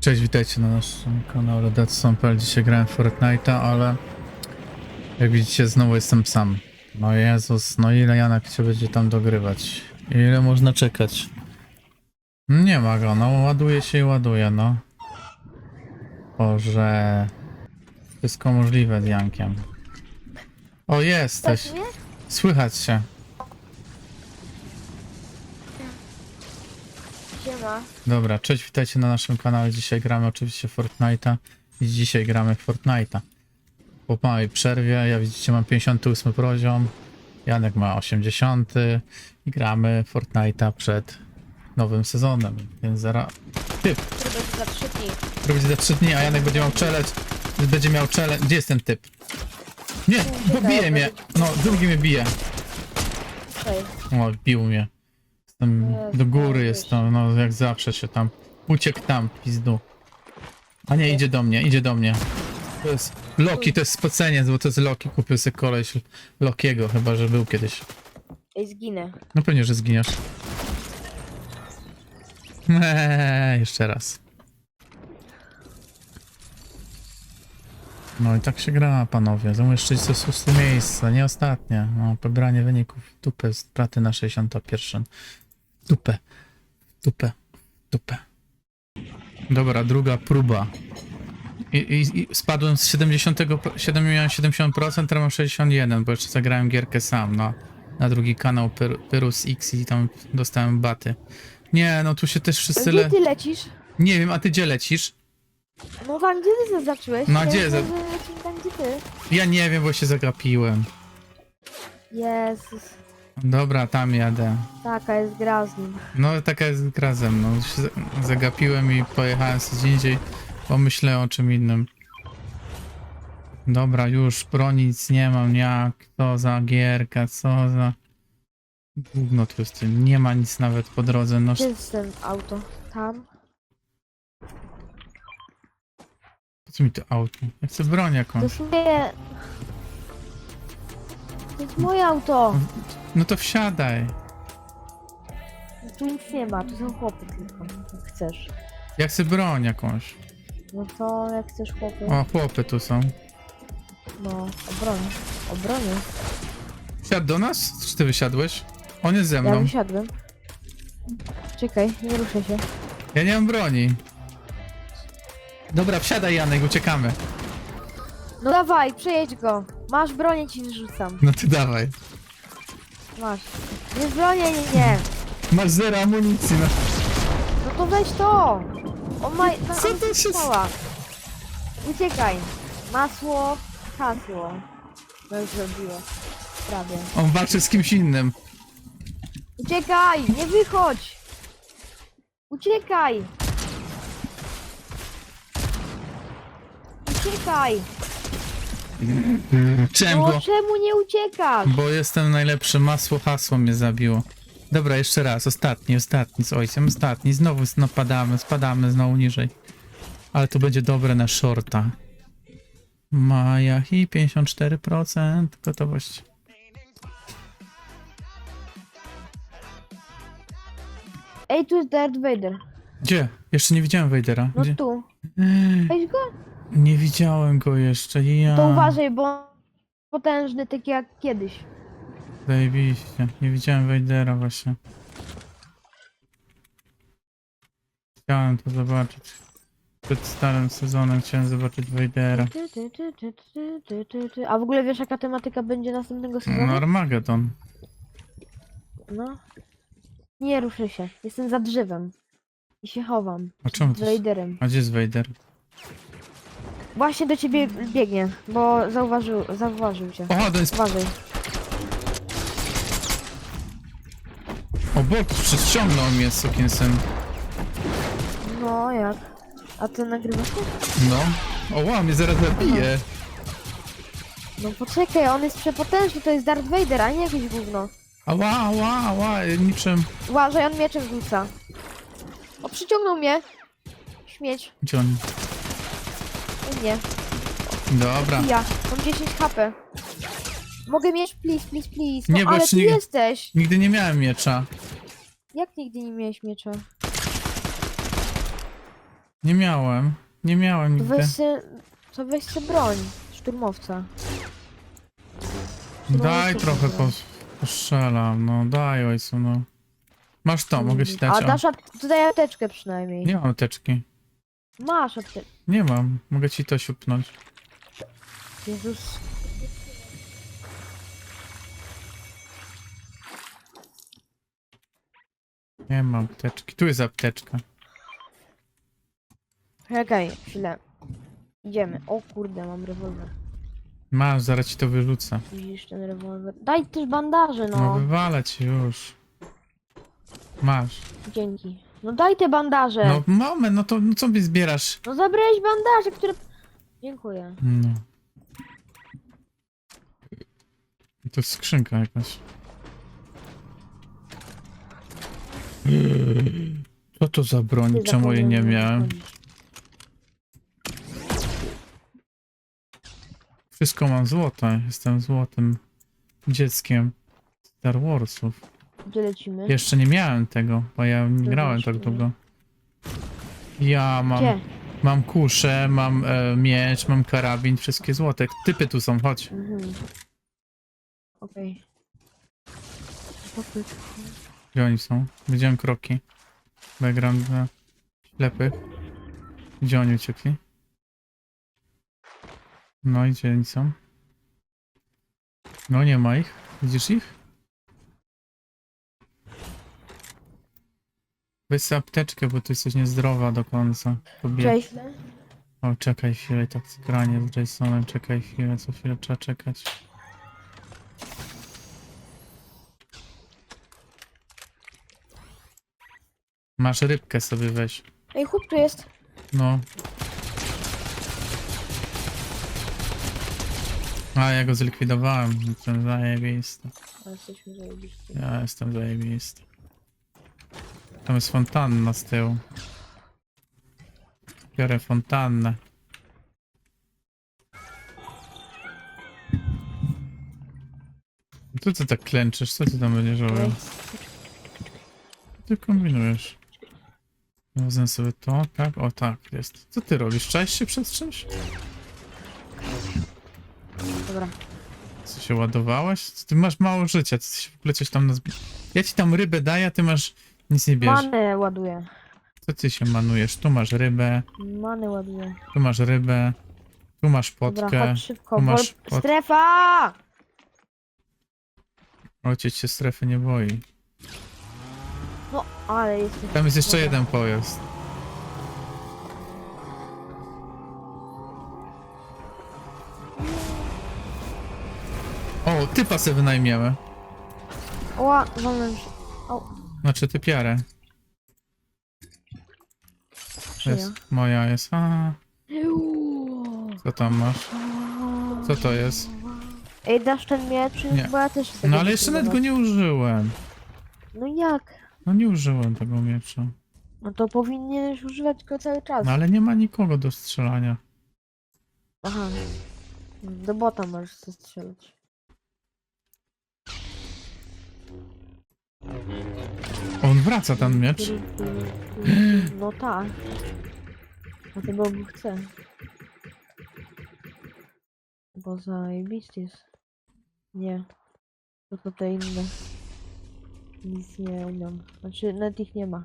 Cześć, witajcie na naszym kanale Deadstone.pl. Dzisiaj grałem Fortnite'a, ale jak widzicie znowu jestem sam. No Jezus, no ile Janek cię będzie tam dogrywać? Ile można czekać? Nie ma go, no ładuje się i ładuje, no. Boże. Wszystko możliwe z Jankiem. O, jesteś. Tak? Słychać się. Siema. Dobra, cześć, witajcie na naszym kanale. Dzisiaj gramy oczywiście Fortnite'a i dzisiaj gramy Fortnite'a. Po małej przerwie, ja widzicie mam 58 poziom, Janek ma 80 i gramy Fortnite'a przed nowym sezonem, więc zaraz... Typ, Który będzie za trzy dni. który będzie za 3 dni, a Janek będzie miał challenge, będzie miał challenge... Gdzie jest ten typ? Nie, bo bije mnie! No, drugi mnie bije. Tutaj. O, bił mnie. Jezu, do góry wiesz. jestem, no jak zawsze się tam. Uciekł tam, pizdu. A nie, idzie do mnie, idzie do mnie. To jest Loki, to jest spoceniec, bo to jest Loki. Kupił sobie koleś Lokiego, chyba że był kiedyś. Ej, zginę. No pewnie, że zginiesz. Eee, jeszcze raz. No i tak się gra, panowie. Zamieszczyć to szóste miejsce, nie ostatnie. No, pobranie wyników. Dupę z praty na 61. Dupę. Dupę. Dupę. Dobra, druga próba. I, i, i spadłem z 70, 7 miałem 70%, teraz mam 61, bo jeszcze zagrałem gierkę sam na, na drugi kanał Pyr, Pyrus X i tam dostałem baty. Nie, no tu się też wszyscy Gdzie le... ty lecisz? Nie wiem, a ty gdzie lecisz? No tam, gdzie ty zaznaczyłeś? No, Ja gdzie myślę, za- tam, gdzie ty. Ja nie wiem, bo się zagapiłem. Jezus. Dobra, tam jadę. Taka jest gra z nim. No taka jest gra ze mną. Się za- zagapiłem i pojechałem sobie gdzie indziej, bo myślę o czym innym. Dobra, już broni nic nie mam, jak, co za gierka, co za... Gówno tu jest, nie ma nic nawet po drodze, no Gdzie jest ten auto? Tam? po co mi to auto? Ja chcę broń To jakąś. To jest moje auto. No to wsiadaj. Tu nic nie ma, tu są chłopy tylko. Jak chcesz. Ja chcę broń jakąś. No to jak chcesz chłopy. O, chłopy tu są. No, obronie. Obronie. Wsiadł do nas? Czy ty wysiadłeś? On jest ze Ja mną. wysiadłem. Czekaj, nie ruszę się. Ja nie mam broni. Dobra, wsiadaj Janek, uciekamy. No dawaj, przejedź go. Masz bronię ci wyrzucam. No ty dawaj. Masz. Nie bronię, nie, nie. Masz zero amunicji, no. No to weź to. On ma... Na, Co on to się strzała. Uciekaj. Masło, hasło. No już zrobiło. Prawie. On walczy z kimś innym. Uciekaj, nie wychodź. Uciekaj. Uciekaj. Czemu? No Bo, czemu nie uciekasz? bo jestem najlepszy. Masło hasło mnie zabiło. Dobra, jeszcze raz. Ostatni, ostatni z ojcem. Ostatni. Znowu napadamy, spadamy znowu niżej. Ale to będzie dobre na shorta. Maja i 54% gotowość. Ej, tu jest Darth Vader. Gdzie? Jeszcze nie widziałem Vadera. No Gdzie? tu. Weź go. Nie widziałem go jeszcze. Ja. To uważaj, bo on potężny taki jak kiedyś. Zajebiście. Nie widziałem Vadera właśnie. Chciałem to zobaczyć. Przed starym sezonem chciałem zobaczyć Vadera. Ty, ty, ty, ty, ty, ty, ty, ty. A w ogóle wiesz jaka tematyka będzie następnego No, sezonu? Armageddon. No. Nie ruszę się. Jestem za drzewem. I się chowam. A czemu Z to. A gdzie jest Vader? Właśnie do ciebie biegnie, bo zauważył, zauważył cię. O, to jest... Uważaj. O, bok przyciągnął mnie z sukiensem. No jak? A ty nagrywasz to? No. O, wow, mnie zaraz zabije. No poczekaj, on jest przepotężny, to jest Darth Vader, a nie jakieś gówno. Ała, ała, ała, niczym... Uważaj, on mieczem rzuca. O, przyciągnął mnie. Śmieć. Gdzie on? Mnie. Dobra. Ja. Mam 10 HP. Mogę mieć? Please, please, please. No Nie, bo ale jeszcze ty nie- jesteś. Nigdy nie miałem miecza. Jak nigdy nie miałeś miecza? Nie miałem. Nie miałem To nigdy. weź se, to weź se broń. Szturmowca. Daj Szturmowca trochę broń. pos postrzelam, no daj ojcu, no. Masz to, mogę ci dać. A o. dasz tutaj apteczkę przynajmniej. Nie mam teczki. Masz apteczkę. Nie mam. Mogę ci to siupnąć. Jezus. Nie mam apteczki. Tu jest apteczka. Czekaj, chwilę. Idziemy. O kurde, mam rewolwer. Masz, zaraz ci to wyrzucę. Widzisz ten rewolwer? Daj też bandaże, No, no. wywalę ci już. Masz. Dzięki. No daj te bandaże. No No, moment, no to no co mi zbierasz? zabrałeś bandaże, które... Dziękuję. No. To jest skrzynka jakaś. Co to za broń? Ty Czemu jej nie miałem? Wszystko mam złote. Jestem złotym dzieckiem Star Warsów. Gdzie lecimy? Jeszcze nie miałem tego, bo ja nie grałem tak długo. Ja mam, Gdzie? mam kuszę, mam e, miecz, mam karabin, wszystkie złote. Typy tu są, chodź. Mhm. Okej. Okay. Gdzie oni są? Widziałem kroki. Background na ślepych. Gdzie oni uciekli? No i gdzie oni są? No nie ma ich. Widzisz ich? Weź sobie apteczkę, bo ty jesteś niezdrowa do końca. Kobieta. Cześć. O, czekaj chwilę, tak granie z Jasonem, czekaj chwilę, co chwilę trzeba czekać. Masz rybkę sobie weź. Ej, chłop tu jest. No. A, ja go zlikwidowałem, jestem zajebisty. Ale jesteśmy zajebiści. Ja jestem zajebisty. Tam jest fontanna z tyłu. Biorę fontannę. Co ty tak klęczysz? Co ty tam będziesz robił? Ty kombinujesz. Wezmę sobie to, tak? O tak, jest. Co ty robisz? Cześć się przed czymś? Dobra. Co się ładowałeś? Co Ty masz mało życia, ty się w ogóle coś tam nazbi... Ja ci tam rybę daję, a ty masz... Nic nie bierzesz. Manę ładuję. Co ty się manujesz? Tu masz rybę, Manę ładuję. tu masz rybę, tu masz Dobra, potkę. chodź szybko. tu masz pot- Strefa! Ojciec się strefy nie boi. No, ale jest... Tam jest jeszcze jeden pojazd. O, typa sobie wynajmiemy. Oła, wolę się. Znaczy typiarę. Czyja? Jest, moja jest. A, co tam masz? Co to jest? Ej, dasz ten miecz? Nie. Bo ja też chcę No ale jeszcze nawet go nie użyłem. No jak? No nie użyłem tego miecza. No to powinieneś używać go cały czas. No ale nie ma nikogo do strzelania. Aha. Do bota możesz strzelać. On wraca ten miecz. No tak. Dlatego go chcę. Bo zajebisty jest. Nie. To to te inne. Nic nie umiem. Znaczy, nawet ich nie ma.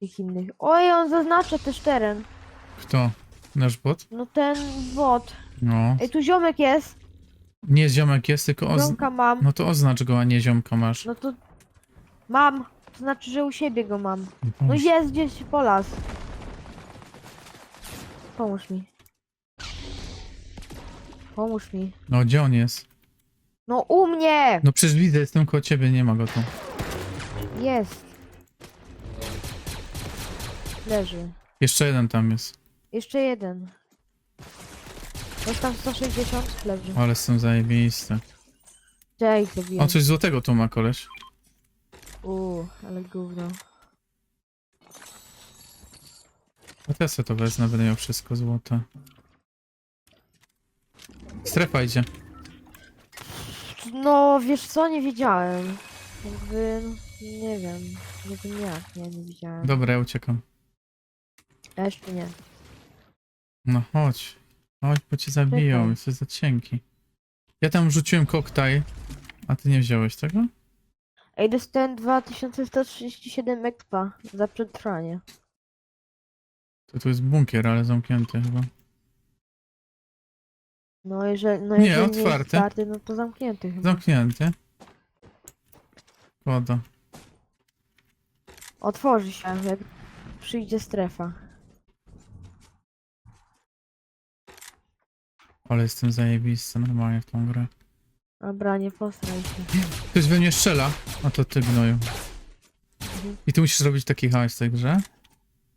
Tych innych. Oj, on zaznacza też teren. Kto? Nasz bot? No ten bot. No. Ej, tu ziomek jest. Nie ziomek jest, tylko oz... Ziomka mam. No to oznacz go, a nie ziomka masz. No to... Mam. To znaczy, że u siebie go mam. No jest gdzieś po las. Pomóż mi. Pomóż mi. No gdzie on jest? No u mnie! No przecież widzę, jestem koło ciebie, nie ma go tu. Jest. Leży. Jeszcze jeden tam jest. Jeszcze jeden. Jest tam 160 leży. Ale jestem zajebisty. Cześć, zabiję. O, coś złotego tu ma koleś. Uuu, ale gówno. A ja sobie to wezmę, będę miał wszystko złote. Strefa idzie. No, wiesz co, nie wiedziałem. Jakby, no, nie wiem. Nie wiem jak, nie, nie widziałem. Dobra, ja uciekam. Ja jeszcze nie. No chodź. Chodź, bo cię zabiją, Czekaj. jesteś za cienki. Ja tam rzuciłem koktajl, a ty nie wziąłeś tego? Ej, dostałem 2137 expa za przetrwanie. To tu jest bunkier, ale zamknięty chyba. No jeżeli, no Nie, jeżeli nie jest otwarty. otwarty, no to zamknięty chyba. Zamknięty. Woda. Otworzy się, jak przyjdzie strefa. Ale jestem zajebisty normalnie w tą grę. Dobra, nie posraj się. Ktoś we mnie strzela, a to ty gnoju. I ty musisz robić taki hajs w tej grze.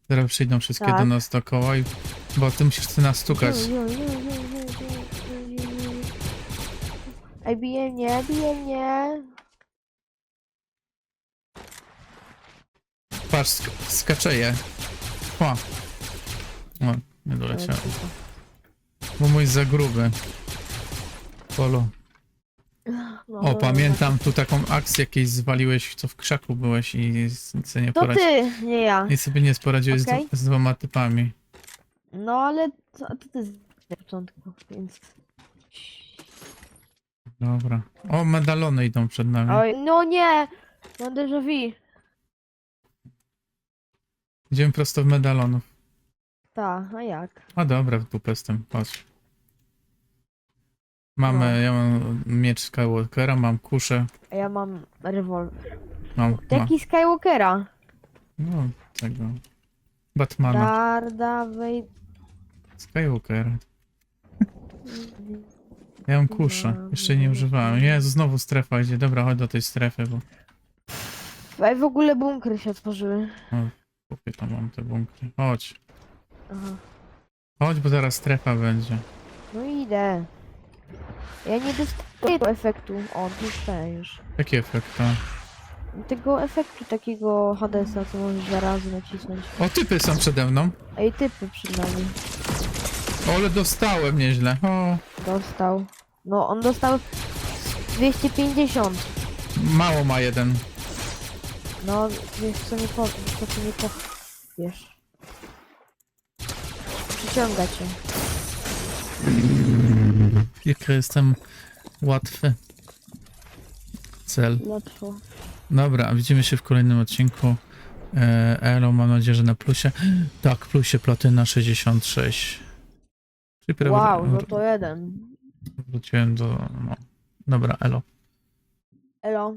Teraz przyjdą wszystkie Tak. do nas dookoła i... Bo ty musisz ty nas stukać. Ju, ju, ju, ju, ju, ju, ju, ju, ju. Ej, bije mnie, bije mnie. Patrz, sk skaczeje. O. O, nie doleciałem. Bo mój jest za gruby. Polo. No, O, pamiętam tu taką akcję jakieś zwaliłeś, co w krzaku byłeś i sobie nie To ty, nie ja. I sobie nie poradziłeś Okej. z, z dwoma typami. No ale to, to ty z na początku, więc... Dobra. O, medalony idą przed nami. Oj, no nie! Mam déjà vu. Idziemy prosto w medalonów. Ta, a jak? A dobra, w dupę z tym, chodź. Mamy, No. ja mam miecz Skywalkera, mam kuszę, A ja mam rewolwer. mam, ma, Jaki Skywalkera? no, tego, Batmana, Dardawej... Skywalkera. Ja mam kuszę, jeszcze nie używałem. Jezu, znowu strefa idzie, dobra, chodź do tej strefy, bo Ej, w ogóle bunkry się otworzyły. kupię tam mam te bunkry. Chodź, Aha. chodź, bo zaraz strefa będzie. No idę. Ja nie dostaję tego efektu. O, dostałem już. Jaki efekt to? Tego efektu takiego Hadesa, co możesz dwa razy nacisnąć. O, typy są przede mną. Ej, typy przed nami. O, ale dostałem nieźle. O, Dostał. No, on dostał 250. mało ma jeden. No, wiesz co nie powiem, co ty nie powiesz. Przyciąga cię. Jaki jestem łatwy. Cel. Łatwo. Dobra, widzimy się w kolejnym odcinku. E, Elo, mam nadzieję, że na plusie. Tak, plusie platyna 66. Czyli prawie Wow, no to jeden. wróciłem do... No. Dobra, Elo. Elo.